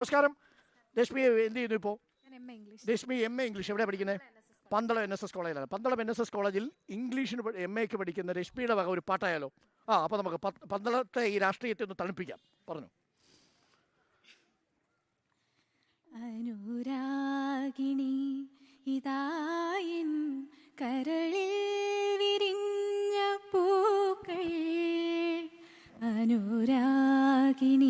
നമസ്കാരം. രശ്മി എന്ത് ചെയ്യുന്നു ഇപ്പോൾ രശ്മി എം എ ഇംഗ്ലീഷ് എവിടെ പഠിക്കുന്നത് പന്തളം എൻ എസ് എസ് കോളേജിലാണ് പന്തളം എൻ എസ് എസ് കോളേജിൽ ഇംഗ്ലീഷിന് എം എക്ക് പഠിക്കുന്ന രശ്മിയുടെ വക ഒരു പാട്ടായാലോ? ആ അപ്പോൾ നമുക്ക് പന്തളത്തെ ഈ രാഷ്ട്രീയത്തെ ഒന്ന് തണുപ്പിക്കാം. പറഞ്ഞു. അനുരാഗിണി ഇതായിൻ കരളിൽ വിരിഞ്ഞ പൂക്കൾ. അനുരാഗിണി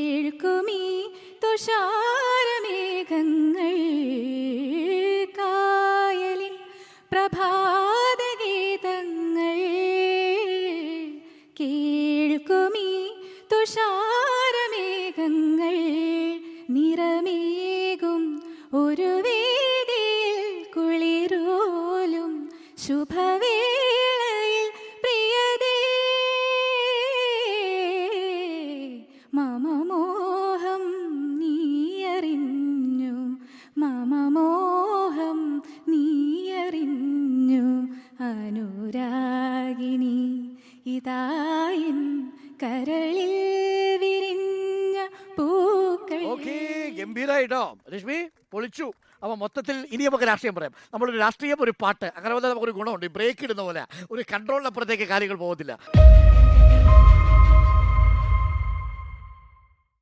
കേൾക്കുമീ തുഷാരമേഘങ്ങൾ. കായലിൻ പ്രഭാതഗീതങ്ങൾ. കേൾക്കുമീ തുഷാരമേഘങ്ങൾ. നിറമേകും ഒരു വേദിയിൽ കുളിരോലും ശുഭവേളയിൽ നീയറിഞ്ഞു അനുരാഗിണി. ഇതായിൻ കരളിൽ വിരിഞ്ഞ പൂക്കൾ. ഓക്കെ ഗംഭീരമായിട്ടോ രശ്മി പൊളിച്ചു. അപ്പോൾ മൊത്തത്തിൽ ഇനി നമുക്ക് രാഷ്ട്രീയം പറയാം. നമ്മളൊരു രാഷ്ട്രീയം ഒരു പാട്ട്. അങ്ങനെ വന്നാൽ നമുക്കൊരു ഗുണമുണ്ട്. ബ്രേക്ക് ഇടുന്ന പോലെ. ഒരു കൺട്രോളിനപ്പുറത്തേക്ക് കാര്യങ്ങൾ പോകത്തില്ല.